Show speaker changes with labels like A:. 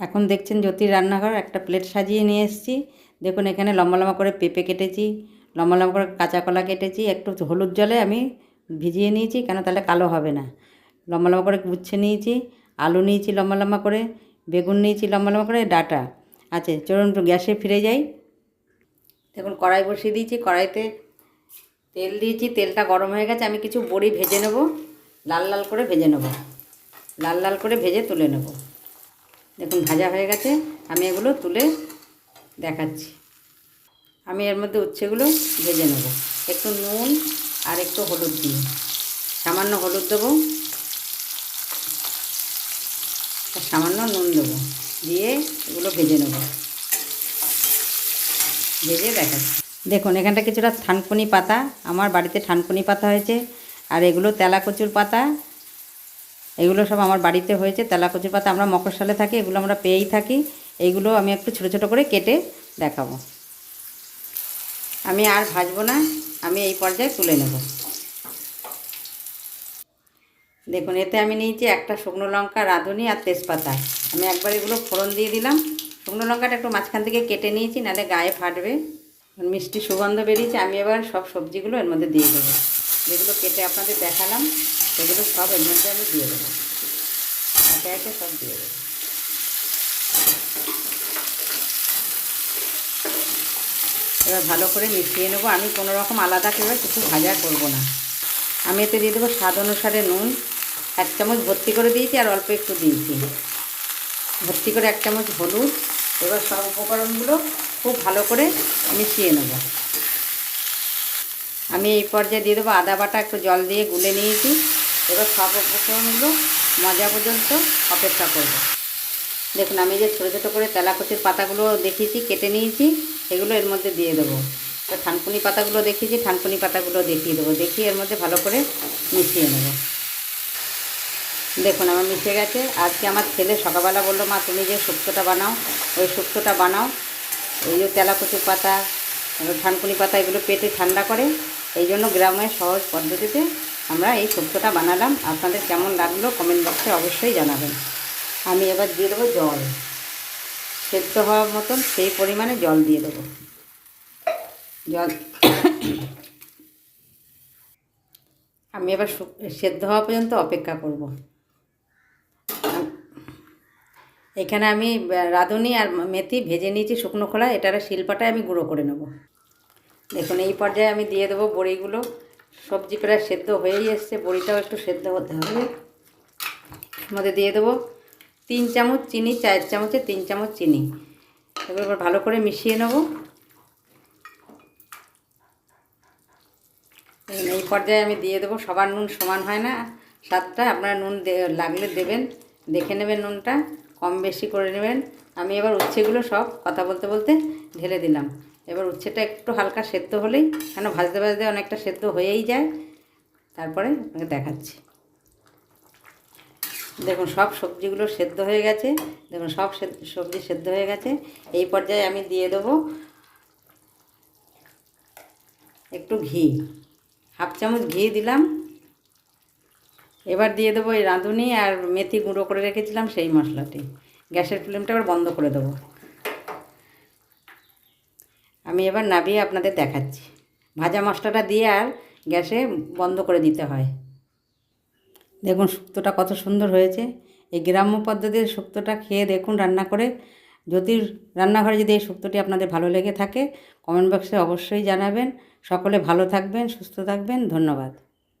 A: এখন দেখছেন জ্যোতির রান্নাঘর, একটা প্লেট সাজিয়ে নিয়ে এসেছি। দেখুন, এখানে লম্বা লম্বা করে পেঁপে কেটেছি, লম্বা লম্বা করে কাঁচা কলা কেটেছি, একটু হলুদ জলে আমি ভিজিয়ে নিয়েছি, কেন তাহলে কালো হবে না। লম্বা লম্বা করে উচ্ছে নিয়েছি, আলু নিয়েছি লম্বা লম্বা করে, বেগুন নিয়েছি লম্বা লম্বা করে, ডাটা। আছে চলুন একটু গ্যাসে ফিরে যাই। দেখুন, কড়াই বসিয়ে দিয়েছি, কড়াইতে তেল দিয়েছি, তেলটা গরম হয়ে গেছে, আমি কিছু বড়ি ভেজে নেব, লাল লাল করে ভেজে নেব। লাল লাল করে ভেজে তুলে নেব। দেখুন, ভাজা হয়ে গেছে। আমি এগুলো তুলে দেখাচ্ছি। আমি এর মধ্যে উচ্ছেগুলো ভেজে নেব। একটু নুন আর একটু হলুদ দিয়ে। সামান্য হলুদ দেবো। আর সামান্য নুন দেবো। দিয়ে এগুলো ভেজে নেব। ভেজে দেখাচ্ছি। দেখুন, এখানটা কিছুটা থানকুনি পাতা। আমার বাড়িতে থানকুনি পাতা হয়েছে। আর এগুলো তেলা কচুর পাতা। এগুলো সব আমার বাড়িতে হয়েছে তেলা কচুর পাতা আমরা মকরশালে থাকি, এগুলো আমরা পেয়েই থাকি। এইগুলো আমি একটু ছোটো ছোটো করে কেটে দেখাবো। আমি আর ভাজবো না, আমি এই পর্যায়ে তুলে নেব। দেখুন, এতে আমি নিয়েছি একটা শুকনো লঙ্কা, রাঁধুনি আর তেজপাতা। আমি একবার এগুলো ফোড়ন দিয়ে দিলাম। শুকনো লঙ্কাটা একটু মাঝখান থেকে কেটে নিয়েছি, নাহলে গায়ে ফাটবে। মিষ্টি সুগন্ধ বেরিয়েছে, আমি এবার সব সবজিগুলো এর মধ্যে দিয়ে দেবো। যেগুলো কেটে আপনাদের দেখালাম। সেগুলো সব এর মধ্যে আমি দিয়ে দেবো। একে একে সব দিয়ে দেবো। এবার ভালো করে মিশিয়ে নেব। আমি কোনো রকম আলাদা করে কিছু ভাজা করব না। আমি এতে দিয়ে দেবো স্বাদ অনুসারে নুন। এক চামচ ভর্তি করে দিয়েছি আর অল্প একটু দিয়েছি। ভর্তি করে এক চামচ হলুদ। এবার সব উপকরণগুলো খুব ভালো করে মিশিয়ে নেব। আমি এই পর্যায়ে দিয়ে দেবো আদা বাটা একটু জল দিয়ে গুলে নিয়েছি। এবার সব উপকরণগুলো মজা পর্যন্ত অপেক্ষা করব। দেখুন, আমি যে ছোটো ছোটো করে তেলাকচির পাতাগুলো দেখিয়েছি, কেটে নিয়েছি, এগুলো এর মধ্যে দিয়ে দেবো। থানকুনি পাতাগুলো দেখিয়েছি, থানকুনি পাতাগুলো দেখিয়ে দেবো। দেখিয়ে এর মধ্যে ভালো করে মিশিয়ে নেব। দেখুন, আমার মিশে গেছে। আজকে আমার ছেলে সকালবেলা বলল, মা, তুমি যে শুক্তোটা বানাও, ওই শুক্তোটা বানাও। এই যে তেলাকুচুর পাতা, থানকুনি পাতা, এগুলো পেটে ঠান্ডা করে। এই জন্য গ্রামের সহজ পদ্ধতিতে আমরা এই শুক্তোটা বানালাম। আপনাদের কেমন লাগল কমেন্ট বক্সে অবশ্যই জানাবেন। আমি এবার দিয়ে দেবো জল। সেদ্ধ হওয়ার মতন সেই পরিমাণে জল দিয়ে দেবো। জল আমি এবার সেদ্ধ হওয়া পর্যন্ত অপেক্ষা করব। এখানে আমি রাঁধুনি আর মেথি ভেজে নিয়েছি শুকনো খোলা। এটার শিলপাটায় আমি গুঁড়ো করে নেব। দেখুন, এই পর্যায়ে আমি দিয়ে দেবো বড়িগুলো। সবজি প্রায় সেদ্ধ হয়েই এসছে, বড়িটাও একটু সেদ্ধ হতে হবে। মধ্যে দিয়ে দেবো তিন চামচ চিনি, চার চামচে তিন চামচ চিনি। এবার এবার ভালো করে মিশিয়ে নেব। এই পর্যায়ে আমি দিয়ে দেবো, সবার নুন সমান হয় না স্বাদটা, আপনারা নুন লাগলে দেবেন, দেখে নেবেন নুনটা, কম বেশি করে নেবেন। আমি এবার উচ্ছেগুলো সব কথা বলতে বলতে ঢেলে দিলাম। এবার উচ্ছেটা একটু হালকা সেদ্ধ হলেই, কেন ভাজতে ভাজতে অনেকটা সেদ্ধ হয়েই যায়। তারপরে আপনাকে দেখাচ্ছি। দেখুন, সব সবজিগুলো সেদ্ধ হয়ে গেছে। দেখুন, সব সবজি সেদ্ধ হয়ে গেছে। এই পর্যায়ে আমি দিয়ে দেবো একটু ঘি। হাফ চামচ ঘি দিলাম। এবার দিয়ে দেবো এই রাঁধুনি আর মেথি গুঁড়ো করে রেখেছিলাম সেই মশলাটি। গ্যাসের ফ্লেমটা এবার বন্ধ করে দেবো। আমি এবার নাবিয়ে আপনাদের দেখাচ্ছি। ভাজা মশলাটা দিয়ে আর গ্যাসে বন্ধ করে দিতে হয়। দেখুন শুক্তোটা কত সুন্দর হয়েছে। এই গ্রাম্য পদ্ধতির শুক্তোটা খেয়ে দেখুন রান্না করে। যদি রান্নাঘরে যদি এই শুক্তোটি আপনাদের ভালো লেগে থাকে কমেন্ট বক্সে অবশ্যই জানাবেন। সকলে ভালো থাকবেন, সুস্থ থাকবেন। ধন্যবাদ।